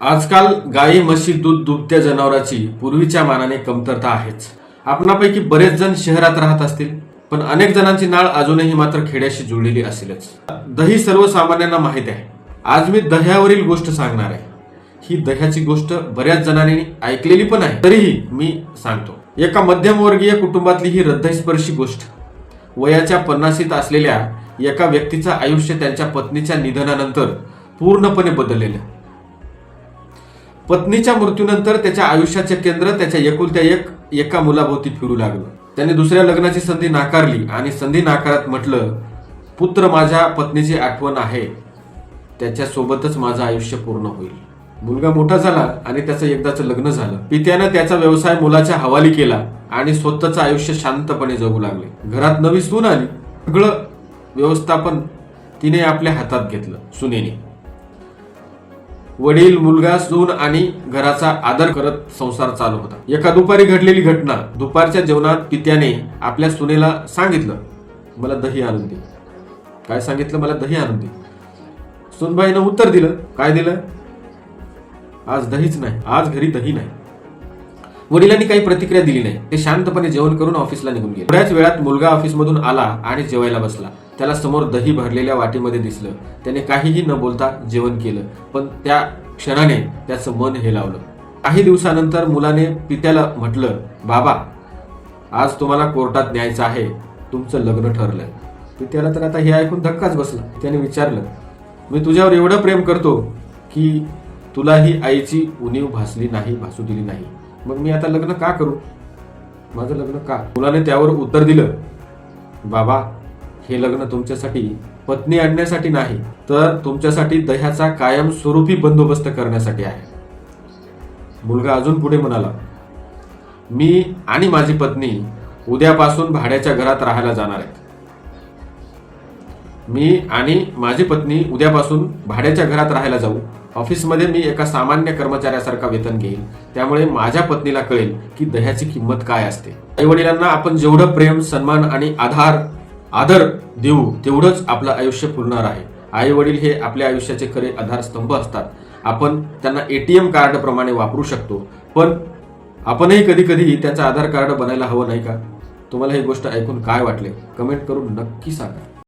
आजकाल गायी म्हशी दूध दुभत्या जनावराची पूर्वीच्या मानाने कमतरता आहेच. आपणापैकी बरेच जण शहरात राहत असतील पण अनेक जणांची नाळ अजूनही मात्र खेड्याशी जुळलेली असेलच. दही सर्वसामान्यांना माहीत आहे. आज मी दह्यावरील गोष्ट सांगणार आहे. ही दह्याची गोष्ट बऱ्याच जणांनी ऐकलेली पण आहे. तरीही मी सांगतो. एका मध्यमवर्गीय कुटुंबातली ही हृदयस्पर्शी गोष्ट. वयाच्या पन्नासीत असलेल्या एका व्यक्तीचं आयुष्य त्यांच्या पत्नीच्या निधनानंतर पूर्णपणे बदललेलं. पत्नीच्या मृत्यूनंतर त्याच्या आयुष्याचे केंद्र त्याच्या एकुलत्या एक एका मुलाभोवती फिरू लागलं. त्याने दुसऱ्या लग्नाची संधी नाकारली आणि संधी नाकारत म्हटलं पुत्र माझ्या पत्नीची आठवण आहे. त्याच्यासोबतच माझं आयुष्य पूर्ण होईल. मुलगा मोठा झाला आणि त्याचं एकदाचं लग्न झालं. पित्यानं त्याचा व्यवसाय मुलाच्या हवाली केला आणि स्वतःचं आयुष्य शांतपणे जगू लागले. घरात नवी सून आली. सगळं व्यवस्थापन तिने आपल्या हातात घेतलं सुनेने. वडील मुलगा सून आणि घराचा आदर करत संसार चालू होता. एका दुपारी घडलेली घटना दुपारच्या जेवणात पित्याने आपल्या सुनेला सांगितलं मला दही आणून दे. काय सांगितलं? मला दही आणून दे. सुनबाईनं उत्तर दिलं काय दिलं? आज दहीच नाही. आज घरी दही नाही. वडिलांनी काही प्रतिक्रिया दिली नाही. ते शांतपणे जेवण करून ऑफिसला निघून गेले. थोड्याच वेळात मुलगा ऑफिसमधून आला आणि जेवायला बसला. त्याला समोर दही भरलेल्या वाटीमध्ये दिसलं. त्याने काहीही न बोलता जेवण केलं. पण त्या क्षणाने त्याचं मन हे लावलं. काही दिवसानंतर मुलाने पित्याला म्हटलं बाबा आज तुम्हाला कोर्टात न्यायचं आहे. तुमचं लग्न ठरलंय. पित्याला तर आता हे ऐकून धक्काच बसला. त्याने विचारलं मी तुझ्यावर एवढं प्रेम करतो की तुला ही आईची उणीव भासली नाही भासू दिली नाही. मग मी आता लग्न का करू? माझं लग्न का? मुलाने त्यावर उत्तर दिलं बाबा हे लग्न तुमच्यासाठी पत्नी आणण्यासाठी नाही तर तुमच्यासाठी दह्याचा कायमस्वरूपी बंदोबस्त करण्यासाठी आहे. मुलगा अजून पुढे म्हणाला मी आणि माझी पत्नी उद्यापासून भाड्याच्या घरात राहायला जाणार आहेत. मी आणि माझी पत्नी उद्यापासून भाड्याच्या घरात राहायला जाऊ. ऑफिसमध्ये मी एका सामान्य कर्मचाऱ्यासारखा वेतन घेईन. त्यामुळे माझ्या पत्नीला कळेल की दह्याची किंमत काय असते. आई वडिलांना आपण जेवढं प्रेम सन्मान आणि आधार आदर देऊ तेवढंच आपलं आयुष्य पुरणार आहे. आई वडील हे आपल्या आयुष्याचे खरे आधारस्तंभ असतात. आपण त्यांना एटीएम कार्ड प्रमाणे वापरू शकतो. पण आपणही कधी कधी त्याचं आधार कार्ड बनायला हवं नाही का? तुम्हाला ही गोष्ट ऐकून काय वाटले? कमेंट करून नक्की सांगा.